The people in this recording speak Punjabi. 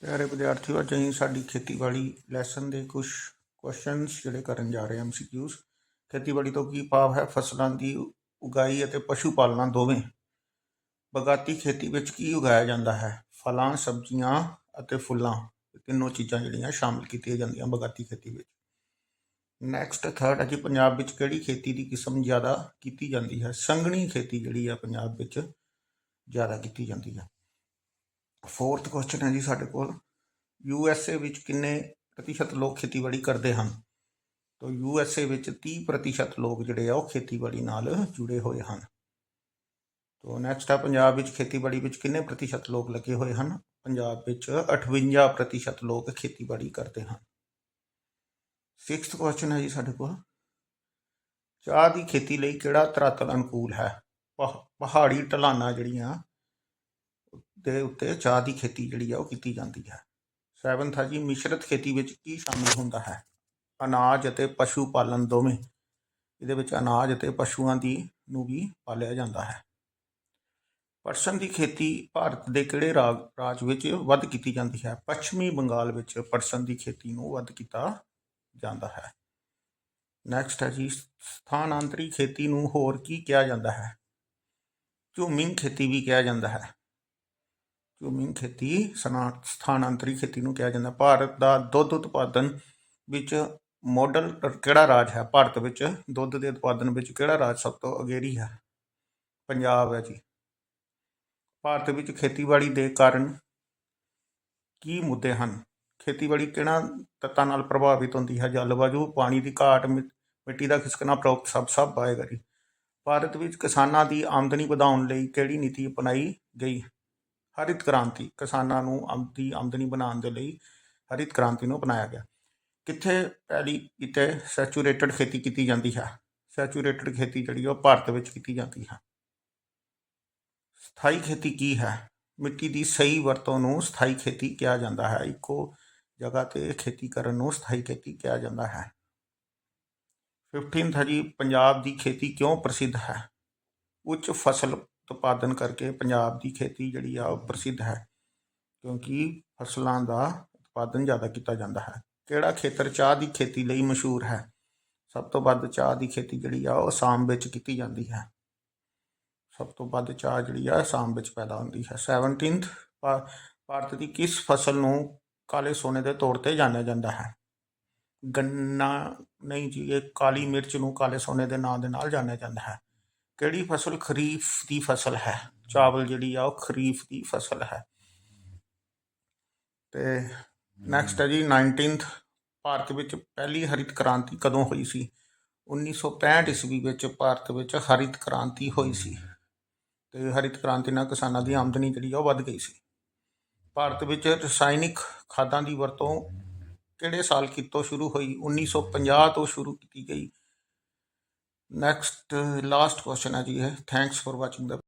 ਪਿਆਰੇ ਵਿਦਿਆਰਥੀਓ, ਅੱਜ ਅਸੀਂ ਸਾਡੀ ਖੇਤੀਬਾੜੀ ਲੈਸਨ ਦੇ ਕੁਝ ਕੁਐਸਚਨਸ ਜਿਹੜੇ ਕਰਨ ਜਾ ਰਹੇ ਹਾਂ ਐਮਸੀਕਿਊਜ਼ ਖੇਤੀਬਾੜੀ ਤੋਂ ਕੀ ਭਾਵ ਹੈ? ਫਸਲਾਂ ਦੀ ਉਗਾਈ ਅਤੇ ਪਸ਼ੂ ਪਾਲਣਾ ਦੋਵੇਂ। ਬਗਾਤੀ ਖੇਤੀ ਵਿੱਚ ਕੀ ਉਗਾਇਆ ਜਾਂਦਾ ਹੈ? ਫਲਾਂ, ਸਬਜ਼ੀਆਂ ਅਤੇ ਫੁੱਲਾਂ। ਤਿੰਨੋਂ ਚੀਜ਼ਾਂ ਜਿਹੜੀਆਂ ਸ਼ਾਮਿਲ ਕੀਤੀਆਂ ਜਾਂਦੀਆਂ ਬਗਾਤੀ ਖੇਤੀ ਵਿੱਚ। ਨੈਕਸਟ ਥਰਡ ਹੈ ਜੀ ਪੰਜਾਬ ਵਿੱਚ ਕਿਹੜੀ ਖੇਤੀ ਦੀ ਕਿਸਮ ਜ਼ਿਆਦਾ ਕੀਤੀ ਜਾਂਦੀ ਹੈ? ਸੰਘਣੀ ਖੇਤੀ ਜਿਹੜੀ ਆ ਪੰਜਾਬ ਵਿੱਚ ਜ਼ਿਆਦਾ ਕੀਤੀ ਜਾਂਦੀ ਹੈ। ਫੋਰਥ ਕੁਐਸਚਨ ਹੈ ਜੀ ਸਾਡੇ ਕੋਲ। ਯੂ ਐਸ ਏ ਵਿੱਚ ਕਿੰਨੇ ਪ੍ਰਤੀਸ਼ਤ ਲੋਕ ਖੇਤੀਬਾੜੀ ਕਰਦੇ ਹਨ? ਤਾਂ ਯੂ ਐਸ ਏ ਵਿੱਚ 30 ਪ੍ਰਤੀਸ਼ਤ ਲੋਕ ਜਿਹੜੇ ਆ ਉਹ ਖੇਤੀਬਾੜੀ ਨਾਲ ਜੁੜੇ ਹੋਏ ਹਨ। ਤੋ ਨੈਕਸਟ ਆ, ਪੰਜਾਬ ਵਿੱਚ ਖੇਤੀਬਾੜੀ ਵਿੱਚ ਕਿੰਨੇ ਪ੍ਰਤੀਸ਼ਤ ਲੋਕ ਲੱਗੇ ਹੋਏ ਹਨ? ਪੰਜਾਬ ਵਿੱਚ 58 ਪ੍ਰਤੀਸ਼ਤ ਲੋਕ ਖੇਤੀਬਾੜੀ ਕਰਦੇ ਹਨ। ਸਿਕਸਥ ਕੁਐਸਚਨ ਹੈ ਜੀ ਸਾਡੇ ਕੋਲ। ਚਾਹ ਦੀ ਖੇਤੀ ਲਈ ਕਿਹੜਾ ਧਰਾਤਲ ਅਨੁਕੂਲ ਹੈ? ਪਹ- ਪਹਾੜੀ ਢਲਾਨਾਂ ਜਿਹੜੀਆਂ ਦੇ ਉੱਤੇ ਚਾਹ ਦੀ ਖੇਤੀ ਜਿਹੜੀ ਆ ਉਹ ਕੀਤੀ ਜਾਂਦੀ ਹੈ। ਸੈਵਨਥ ਹੈ ਜੀ, ਮਿਸ਼ਰਤ ਖੇਤੀ ਵਿੱਚ ਕੀ ਸ਼ਾਮਿਲ ਹੁੰਦਾ ਹੈ? ਅਨਾਜ ਅਤੇ ਪਸ਼ੂ ਪਾਲਣ ਦੋਵੇਂ। ਇਹਦੇ ਵਿੱਚ ਅਨਾਜ ਅਤੇ ਪਸ਼ੂਆਂ ਦੀ ਨੂੰ ਵੀ ਪਾਲਿਆ ਜਾਂਦਾ ਹੈ। ਪਰਸਨ ਦੀ ਖੇਤੀ ਭਾਰਤ ਦੇ ਕਿਹੜੇ ਰਾਜ ਰਾਜ ਵਿੱਚ ਵੱਧ ਕੀਤੀ ਜਾਂਦੀ ਹੈ? ਪੱਛਮੀ ਬੰਗਾਲ ਵਿੱਚ ਪਰਸਨ ਦੀ ਖੇਤੀ ਨੂੰ ਵੱਧ ਕੀਤਾ ਜਾਂਦਾ ਹੈ। ਨੈਕਸਟ ਹੈ ਜੀ, ਸਥਾਨਾਂਤਰੀ ਖੇਤੀ ਨੂੰ ਹੋਰ ਕੀ ਕਿਹਾ ਜਾਂਦਾ ਹੈ? ਝੂਮਿੰਗ ਖੇਤੀ ਵੀ ਕਿਹਾ ਜਾਂਦਾ ਹੈ। ਝੂਮਿੰਗ ਖੇਤੀ, ਸਨਾ- ਸਥਾਨਾਂਤਰੀ ਖੇਤੀ ਨੂੰ ਕਿਹਾ ਜਾਂਦਾ। ਭਾਰਤ ਦਾ ਦੁੱਧ ਉਤਪਾਦਨ ਵਿੱਚ ਮੋਡਲ ਕਿਹੜਾ ਰਾਜ ਹੈ? ਭਾਰਤ ਵਿੱਚ ਦੁੱਧ ਦੇ ਉਤਪਾਦਨ ਵਿੱਚ ਕਿਹੜਾ ਰਾਜ ਸਭ ਤੋਂ ਅਗੇਰੀ ਹੈ? ਪੰਜਾਬ ਹੈ ਜੀ। ਭਾਰਤ ਵਿੱਚ ਖੇਤੀਬਾੜੀ ਦੇ ਕਾਰਨ ਕੀ ਮੁੱਦੇ ਹਨ? ਖੇਤੀਬਾੜੀ ਕਿਹਨਾਂ ਤੱਤਾਂ ਨਾਲ ਪ੍ਰਭਾਵਿਤ ਹੁੰਦੀ ਹੈ? ਜਲਵਾਯੂ ਪਾਣੀ ਦੀ ਘਾਟ, ਮਿ- ਮਿੱਟੀ ਦਾ ਖਿਸਕਣਾ ਪ੍ਰੋਕਟ ਸਭ ਸਭ ਆਏਗਾ ਜੀ। ਭਾਰਤ ਵਿੱਚ ਕਿਸਾਨਾਂ ਦੀ ਆਮਦਨੀ ਵਧਾਉਣ ਲਈ ਕਿਹੜੀ ਨੀਤੀ ਅਪਣਾਈ ਗਈ? ਹਰਿਤ ਕ੍ਰਾਂਤੀ, ਕਿਸਾਨਾਂ ਨੂੰ ਆਮਦੀ, ਆਮਦਨੀ ਬਣਾਉਣ ਦੇ ਲਈ ਹਰਿਤ ਕ੍ਰਾਂਤੀ ਨੂੰ ਅਪਣਾਇਆ ਗਿਆ। ਕਿੱਥੇ ਪਹਿਲੀ ਕਿਤੇ ਸੈਚੂਰੇਟਡ ਖੇਤੀ ਕੀਤੀ ਜਾਂਦੀ ਹੈ? ਸੈਚੂਰੇਟਡ ਖੇਤੀ ਜਿਹੜੀ ਉਹ ਭਾਰਤ ਵਿੱਚ ਕੀਤੀ ਜਾਂਦੀ ਹੈ। ਸਥਾਈ ਖੇਤੀ ਕੀ ਹੈ? ਮਿੱਟੀ ਦੀ ਸਹੀ ਵਰਤੋਂ ਨੂੰ ਸਥਾਈ ਖੇਤੀ ਕਿਹਾ ਜਾਂਦਾ ਹੈ। ਇੱਕੋ ਜਗ੍ਹਾ ਤੇ ਖੇਤੀ ਕਰਨ ਨੂੰ ਸਥਾਈ ਖੇਤੀ ਕਿਹਾ ਜਾਂਦਾ ਹੈ। 15th ਹੈ ਜੀ, ਪੰਜਾਬ ਦੀ ਖੇਤੀ ਕਿਉਂ ਪ੍ਰਸਿੱਧ ਹੈ? ਉੱਚ ਫਸਲ ਉਤਪਾਦਨ ਕਰਕੇ ਪੰਜਾਬ ਦੀ ਖੇਤੀ ਜਿਹੜੀ ਆ ਉਹ ਪ੍ਰਸਿੱਧ ਹੈ, ਕਿਉਂਕਿ ਫਸਲਾਂ ਦਾ ਉਤਪਾਦਨ ਜ਼ਿਆਦਾ ਕੀਤਾ ਜਾਂਦਾ ਹੈ। ਕਿਹੜਾ ਖੇਤਰ ਚਾਹ ਦੀ ਖੇਤੀ ਲਈ ਮਸ਼ਹੂਰ ਹੈ? ਸਭ ਤੋਂ ਵੱਧ ਚਾਹ ਦੀ ਖੇਤੀ ਜਿਹੜੀ ਆ ਉਹ ਅਸਾਮ ਵਿੱਚ ਕੀਤੀ ਜਾਂਦੀ ਹੈ। ਸਭ ਤੋਂ ਵੱਧ ਚਾਹ ਜਿਹੜੀ ਆ ਅਸਾਮ ਵਿੱਚ ਪੈਦਾ ਹੁੰਦੀ ਹੈ। 17th ਭਾ- ਭਾਰਤ ਦੀ ਕਿਸ ਫਸਲ ਨੂੰ ਕਾਲੇ ਸੋਨੇ ਦੇ ਤੌਰ ਤੇ ਜਾਣਿਆ ਜਾਂਦਾ ਹੈ? ਗੰਨਾ, ਨਹੀਂ ਜੀ, ਇਹ ਕਾਲੀ ਮਿਰਚ ਨੂੰ ਕਾਲੇ ਸੋਨੇ ਦੇ ਨਾਂ ਦੇ ਨਾਲ ਜਾਣਿਆ ਜਾਂਦਾ ਹੈ। ਕਿਹੜੀ ਫਸਲ ਖਰੀਫ ਦੀ ਫਸਲ ਹੈ? ਚਾਵਲ ਜਿਹੜੀ ਆ ਉਹ ਖਰੀਫ ਦੀ ਫਸਲ ਹੈ। ਤੇ ਨੈਕਸਟ ਹੈ ਜੀ 19th ਭਾਰਤ ਵਿੱਚ ਪਹਿਲੀ ਹਰਿਤ ਕ੍ਰਾਂਤੀ ਕਦੋਂ ਹੋਈ ਸੀ? 1965 ਈਸਵੀ ਵਿੱਚ ਭਾਰਤ ਵਿੱਚ ਹਰਿਤ ਕ੍ਰਾਂਤੀ ਹੋਈ ਸੀ। ਤੇ ਹਰਿਤ ਕ੍ਰਾਂਤੀ ਨਾਲ ਕਿਸਾਨਾਂ ਦੀ ਆਮਦਨੀ ਜਿਹੜੀ ਆ ਉਹ ਵੱਧ ਗਈ ਸੀ। ਭਾਰਤ ਵਿੱਚ ਰਸਾਇਣਿਕ ਖਾਦਾਂ ਦੀ ਵਰਤੋਂ ਕਿਹੜੇ ਸਾਲ ਕਿਤੋਂ ਸ਼ੁਰੂ ਹੋਈ? 1950 ਤੋਂ ਸ਼ੁਰੂ ਕੀਤੀ ਗਈ। ਨੈਕਸਟ ਲਾਸਟ ਕੁਐਸਚਨ ਹੈ ਜੀ ਇਹ ਥੈਂਕਸ ਫॉर ਵਾਚਿੰਗ ਦਾ